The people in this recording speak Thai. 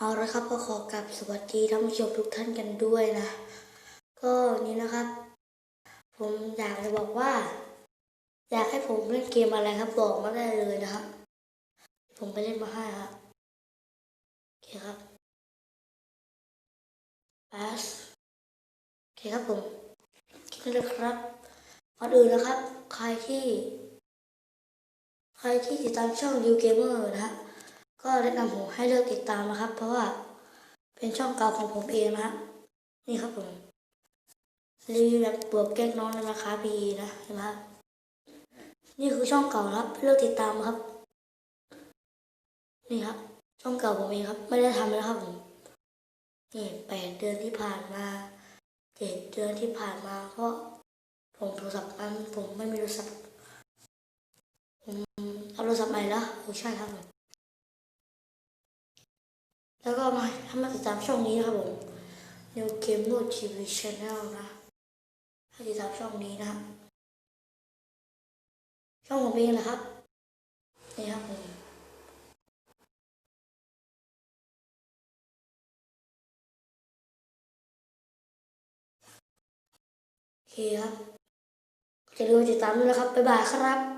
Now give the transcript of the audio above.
เอาละครับก็ขอกลับสวัสดีท่านผู้ชมทุกท่านกันด้วยนะ ก็นี่นะครับ ผมอยากจะบอกว่า อยากให้ผมเล่นเกมอะไรครับบอกมาได้เลยนะครับ ผมไปเล่นมาให้ครับโอเคครับบาสโอเคครับผมคิดเลยครับก่อนอื่นนะครับ ใครที่ ใครที่ติดตามช่อง New Gamer นะฮะ ก็แนะนำผมให้เลิกติดตามนะครับ เพราะว่าเป็นช่องเก่าของผมเองนะฮะนี่ครับผมรีวิวแบบบวกแกล้งน้องในราคาพีนะเห็นไหมครับนี่คือช่องเก่านะครับเลิกติดตามครับ นี่ครับ ช่องเก่าผมเองครับ ไม่ได้ทำแล้วครับผมนี่แปดเดือนที่ผ่านมาเจ็ดเดือนที่ผ่านมา เพราะผมโทรศัพท์อันผมไม่มีโทรศัพท์ผมเอาโทรศัพท์ใหม่แล้วโอ้ใช่ครับผม แล้วก็มาถ้ามาติดตามช่องนี้นะครับผม New Game Mode TV Channel นะให้ติดตามช่องนี้นะครับ ช่องผมเองนะครับ นี่ครับผมโอเคครับจะดูติดตามด้วยนะครับ บ๊ายบายครับ